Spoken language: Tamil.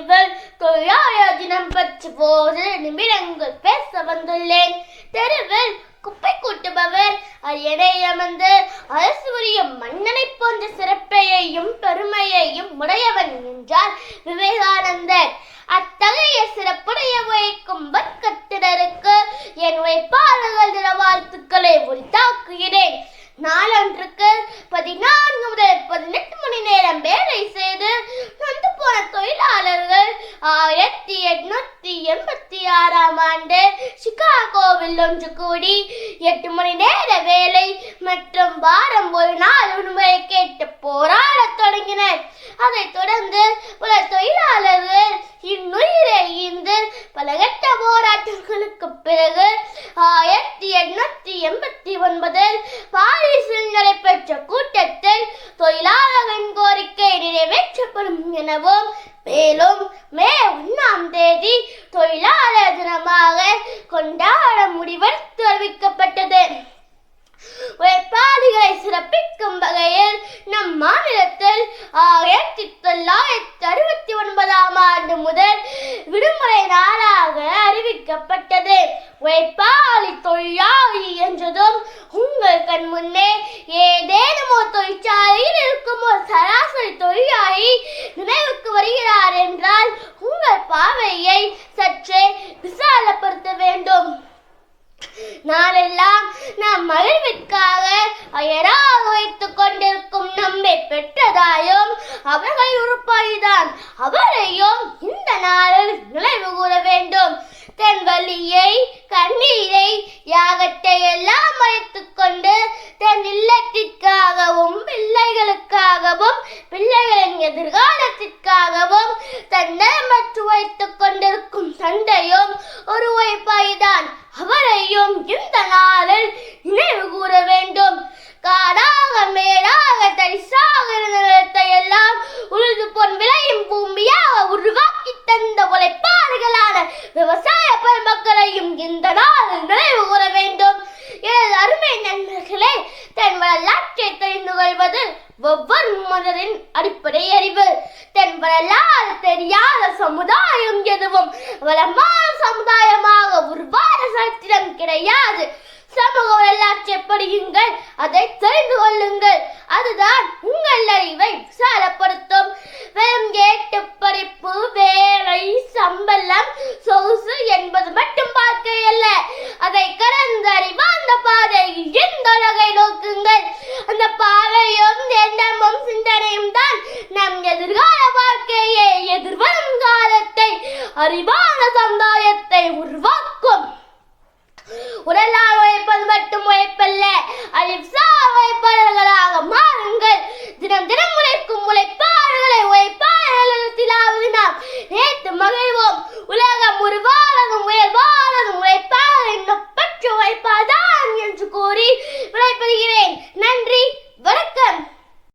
பதிவில் தொழிலாளர் தினம் பற்றி போது நிமிடங்கள் பேச வந்துள்ளேன். தெருவில் குப்பை கூட்டுபவர் அரியணை அமர்ந்து அரசுரிய மன்னனை போன்ற சிறப்பையையும் பெருமையையும் உடையவன் என்றார் விவேகானந்தர். அத்தகைய சிறப்புடைய உழைக்கும் வர்க்கத்தினருக்கு என் உழைப்பாளர்கள் தின வாழ்த்துக்களை உரித்தாக்குகிறேன். நாளொன்றுக்கு பதினான்கு முதல் பதினெட்டு மணி நேரம் வேலை செய்து நொந்து போன தொழிலாளர்கள் ஆயிரத்தி எட்நூத்தி எண்பத்தி ஆறாம் ஆண்டு சிகாகோவில் ஒன்று கூடி எட்டு மணி நேர வேலை மற்றும் வாரம் ஒரு நாள் உண்மையை கேட்டு போராடத் தொடங்கினர். அதைத் தொடர்ந்து பல தொழிலாளர்கள் இன்னுயிரை ஈந்து பல கட்ட போராட்டங்களுக்கு பிறகு ஆயிரத்தி எண்ணூத்தி எண்பத்தி ஒன்பதில் பாரிஸில் நடைபெற்ற கூட்டத்தில் தொழிலாளர்களின் கோரிக்கை நிறைவேற்றப்படும் எனவும் மேலும் மே ஒன்னாம் தேதி தொழிலாளர் கொண்டாட முடிவெடுத்து தெரிவிக்கப்பட்டது. உழைப்பாளிகளை சிறப்பிக்கும் வகையில் நம் மாநிலத்தில் ஆயிரத்தி தொள்ளாயிரத்தி அறுபத்தி ஒன்பதாம் ஆண்டு முதல் விடுமுறை நாளாக அறிவிக்கப்பட்டது. உழைப்பாளி தொழிலாளி என்றதும் உங்கள் கண் முன்னே நாளெல்லாம் நம் மகிழ்விற்காக அயராக வைத்துக் கொண்டிருக்கும் நம்மை பெற்றதாயும் அவர்கள் உறுப்பாய்தான். அவரையும் இந்த நாளில் நினைவு கூற வேண்டும். தன் வழியை விவசாய பெருமக்களையும் இந்த நாள் நினைவு கூற வேண்டும். எனது அருமை நண்பர்களே தன் வரலாற்றை தெரிந்து கொள்வது ஒவ்வொரு மனிதரின் அடிப்படை அறிவு. தன் வரலாறு தெரியாத சமுதாயம் எதுவும் வளமான சமுதாயமாக உருவான சரித்திரம் கிடையாது. சமூக வரலாற்றை படியுங்கள் அதை தெரிந்து கொள்ளுங்கள். அதுதான் உங்கள் அறிவை விசாலப்படுத்தும் வெறும் எட்டு படிப்பு அறிவான சமுதாயத்தை உருவாக்க